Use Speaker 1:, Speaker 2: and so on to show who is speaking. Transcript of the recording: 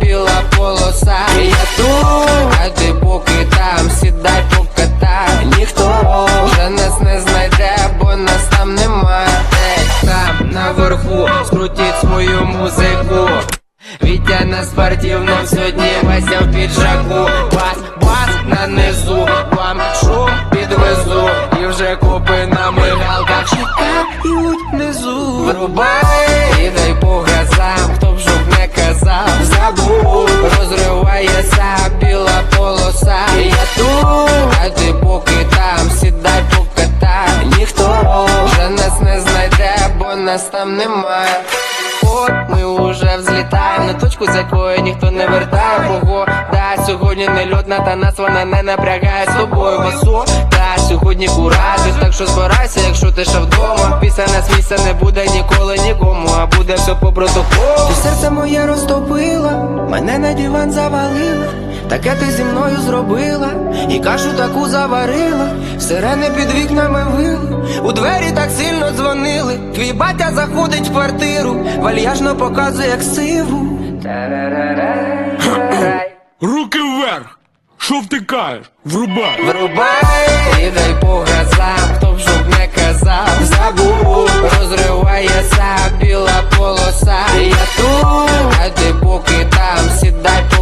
Speaker 1: біла полоса. Я тут, а ти поки там, сідай покатай. Ніхто вже нас не знайде, бо нас там немає. Ей, там наверху, скрутіть свою музику. Вітя на спортивном сьогодні Вася в піджаку Бас, бас на низу, вам шум нас там немає. От ми уже взлітаємо на точку, з якої ніхто не вертає. Погода сьогодні не льотна, та нас вона не напрягає з тобою. Басу Та сьогодні куратив, так що збирайся, якщо ти ще вдома. Після нас місця не буде ніколи нікому, а буде все по протоколу. Ти серце моє розтопила, мене на диван завалила Таке ти зі мною зробила, і кашу таку заварила, сирени під вікнами вили, у двері так сильно дзвонили. Твій батя заходить в квартиру, вальяжно показує як сиву.
Speaker 2: Руки вверх! Що втикаєш? Врубай!
Speaker 1: Врубай і дай по газам, хто б щоб не казав, забув, розривається біла полоса. Я тут, а ти поки там, сідай покатай.